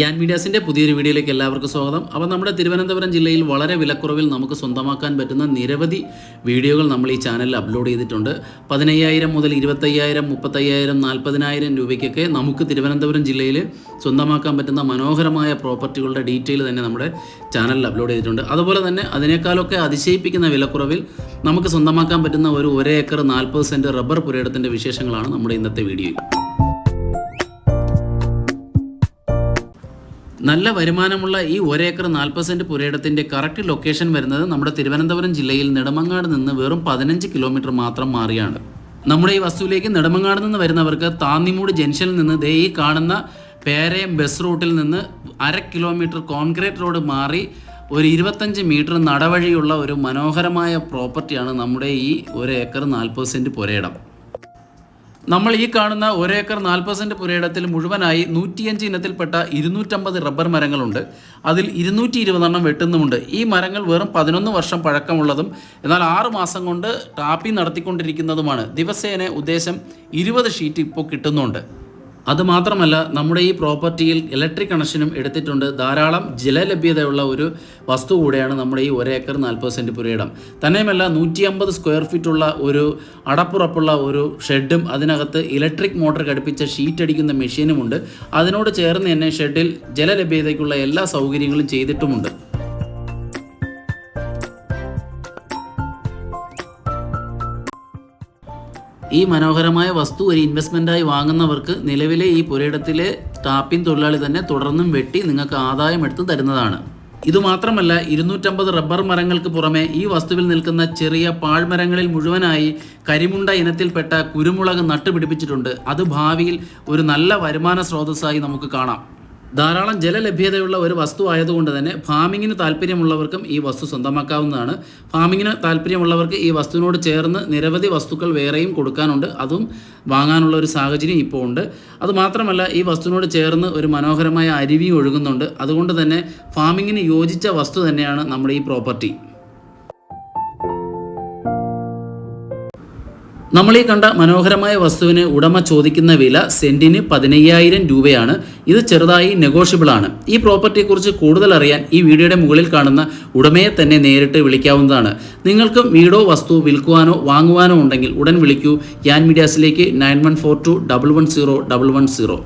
യാൻ മീഡിയാസിന്റെ പുതിയൊരു വീഡിയോയിലേക്ക് എല്ലാവർക്കും സ്വാഗതം. അപ്പോൾ നമ്മുടെ തിരുവനന്തപുരം ജില്ലയിൽ വളരെ വിലക്കുറവിൽ നമുക്ക് സ്വന്തമാക്കാൻ പറ്റുന്ന നിരവധി വീഡിയോകൾ നമ്മൾ ഈ ചാനലിൽ അപ്ലോഡ് ചെയ്തിട്ടുണ്ട്. പതിനയ്യായിരം മുതൽ ഇരുപത്തയ്യായിരം മുപ്പത്തയ്യായിരം നാൽപ്പതിനായിരം രൂപയ്ക്കൊക്കെ നമുക്ക് തിരുവനന്തപുരം ജില്ലയിൽ സ്വന്തമാക്കാൻ പറ്റുന്ന മനോഹരമായ പ്രോപ്പർട്ടികളുടെ ഡീറ്റെയിൽ തന്നെ നമ്മുടെ ചാനലിൽ അപ്ലോഡ് ചെയ്തിട്ടുണ്ട്. അതുപോലെ തന്നെ അതിനേക്കാളൊക്കെ അതിശയിപ്പിക്കുന്ന വിലക്കുറവിൽ നമുക്ക് സ്വന്തമാക്കാൻ പറ്റുന്ന ഒരു ഒരേ ഏക്കർ നാൽപ്പത് സെന്റ് റബ്ബർ പുരയിടത്തിന്റെ വിശേഷങ്ങളാണ് നമ്മുടെ ഇന്നത്തെ വീഡിയോയിൽ നല്ല വരുമാനമുള്ള ഈ ഒരേക്കർ നാൽപ്പത് സെന്റ് പുരയിടത്തിന്റെ കറക്റ്റ് ലൊക്കേഷൻ വരുന്നത് നമ്മുടെ തിരുവനന്തപുരം ജില്ലയിൽ നെടുമങ്ങാട് നിന്ന് വെറും പതിനഞ്ച് കിലോമീറ്റർ മാത്രം മാറിയാണ്. നമ്മുടെ ഈ വസ്തുവിലേക്ക് നെടുമങ്ങാട് നിന്ന് വരുന്നവർക്ക് താന്നിമൂട് ജംഗ്ഷനിൽ നിന്ന് ദേ ഈ കാണുന്ന പേരയം ബസ് റൂട്ടിൽ നിന്ന് അര കിലോമീറ്റർ കോൺക്രീറ്റ് റോഡ് മാറി ഒരു ഇരുപത്തഞ്ച് മീറ്റർ നടവഴിയുള്ള ഒരു മനോഹരമായ പ്രോപ്പർട്ടിയാണ് നമ്മുടെ ഈ ഒരു ഏക്കർ നാൽപ്പത് സെന്റ് പുരയിടം. നമ്മൾ ഈ കാണുന്ന ഒരേക്കർ നാൽപ്പത് സെന്റ് പുരയിടത്തിൽ മുഴുവനായി നൂറ്റിയഞ്ച് ഇനത്തിൽപ്പെട്ട ഇരുന്നൂറ്റമ്പത് റബ്ബർ മരങ്ങളുണ്ട്. അതിൽ ഇരുന്നൂറ്റി ഇരുപതെണ്ണം വെട്ടുന്നുമുണ്ട്. ഈ മരങ്ങൾ വെറും പതിനൊന്ന് വർഷം പഴക്കമുള്ളതും എന്നാൽ ആറ് മാസം കൊണ്ട് ടാപ്പിംഗ് നടത്തിക്കൊണ്ടിരിക്കുന്നതുമാണ്. ദിവസേന ഉദ്ദേശം ഇരുപത് ഷീറ്റ് ഇപ്പോൾ കിട്ടുന്നുണ്ട്. അതുമാത്രമല്ല നമ്മുടെ ഈ പ്രോപ്പർട്ടിയിൽ ഇലക്ട്രിക് കണക്ഷനും എടുത്തിട്ടുണ്ട്. ധാരാളം ജലലഭ്യതയുള്ള ഒരു വസ്തു കൂടെയാണ് നമ്മുടെ ഈ ഒരേക്കർ നാൽപ്പത് സെന്റ് പുരയിടം തന്നെയുമല്ല നൂറ്റി അമ്പത് സ്ക്വയർ ഫീറ്റുള്ള ഒരു അടപ്പുറപ്പുള്ള ഒരു ഷെഡും അതിനകത്ത് ഇലക്ട്രിക് മോട്ടോർ ഘടിപ്പിച്ച ഷീറ്റ് അടിക്കുന്ന മെഷീനുമുണ്ട്. അതിനോട് ചേർന്ന് തന്നെ ഷെഡിൽ ജലലഭ്യതയ്ക്കുള്ള എല്ലാ സൗകര്യങ്ങളും ചെയ്തിട്ടുമുണ്ട്. ഈ മനോഹരമായ വസ്തു ഒരു ഇൻവെസ്റ്റ്മെന്റായി വാങ്ങുന്നവർക്ക് നിലവിലെ ഈ പുരയിടത്തിലെ ടാപ്പിംഗ് തൊഴിലാളി തന്നെ തുടർന്നും വെട്ടി നിങ്ങൾക്ക് ആദായം എടുത്ത് തരുന്നതാണ്. ഇതുമാത്രമല്ല ഇരുന്നൂറ്റമ്പത് റബ്ബർ മരങ്ങൾക്ക് പുറമെ ഈ വസ്തുവിൽ നിൽക്കുന്ന ചെറിയ പാഴ്മരങ്ങളിൽ മുഴുവനായി കരിമുണ്ട ഇനത്തിൽപ്പെട്ട കുരുമുളക് നട്ടുപിടിപ്പിച്ചിട്ടുണ്ട്. അത് ഭാവിയിൽ ഒരു നല്ല വരുമാന സ്രോതസ്സായി നമുക്ക് കാണാം. ധാരാളം ജലലഭ്യതയുള്ള ഒരു വസ്തു ആയതുകൊണ്ട് തന്നെ ഫാമിങ്ങിന് താല്പര്യമുള്ളവർക്കും ഈ വസ്തു സ്വന്തമാക്കാവുന്നതാണ്. ഫാമിങ്ങിന് താല്പര്യമുള്ളവർക്ക് ഈ വസ്തുവിനോട് ചേർന്ന് നിരവധി വസ്തുക്കൾ വേറെയും കൊടുക്കാനുണ്ട്. അതും വാങ്ങാനുള്ള ഒരു സാഹചര്യം ഇപ്പോൾ ഉണ്ട്. അതുമാത്രമല്ല ഈ വസ്തുവിനോട് ചേർന്ന് ഒരു മനോഹരമായ അരുവി ഒഴുകുന്നുണ്ട്. അതുകൊണ്ട് തന്നെ ഫാമിങ്ങിന് യോജിച്ച വസ്തു തന്നെയാണ് നമ്മുടെ ഈ പ്രോപ്പർട്ടി. നമ്മൾ ഈ കണ്ട മനോഹരമായ വസ്തുവിന് ഉടമ ചോദിക്കുന്ന വില സെന്റിന് പതിനയ്യായിരം രൂപയാണ്. ഇത് ചെറുതായി നെഗോഷ്യബിൾ ആണ്. ഈ പ്രോപ്പർട്ടിയെക്കുറിച്ച് കൂടുതൽ അറിയാൻ ഈ വീഡിയോയുടെ മുകളിൽ കാണുന്ന ഉടമയെ തന്നെ നേരിട്ട് വിളിക്കാവുന്നതാണ്. നിങ്ങൾക്കും വീടോ വസ്തു വിൽക്കുവാനോ വാങ്ങുവാനോ ഉണ്ടെങ്കിൽ ഉടൻ വിളിക്കൂ. യാൻ മീഡിയാസിലേക്ക് nine one four two double one zero double one zero.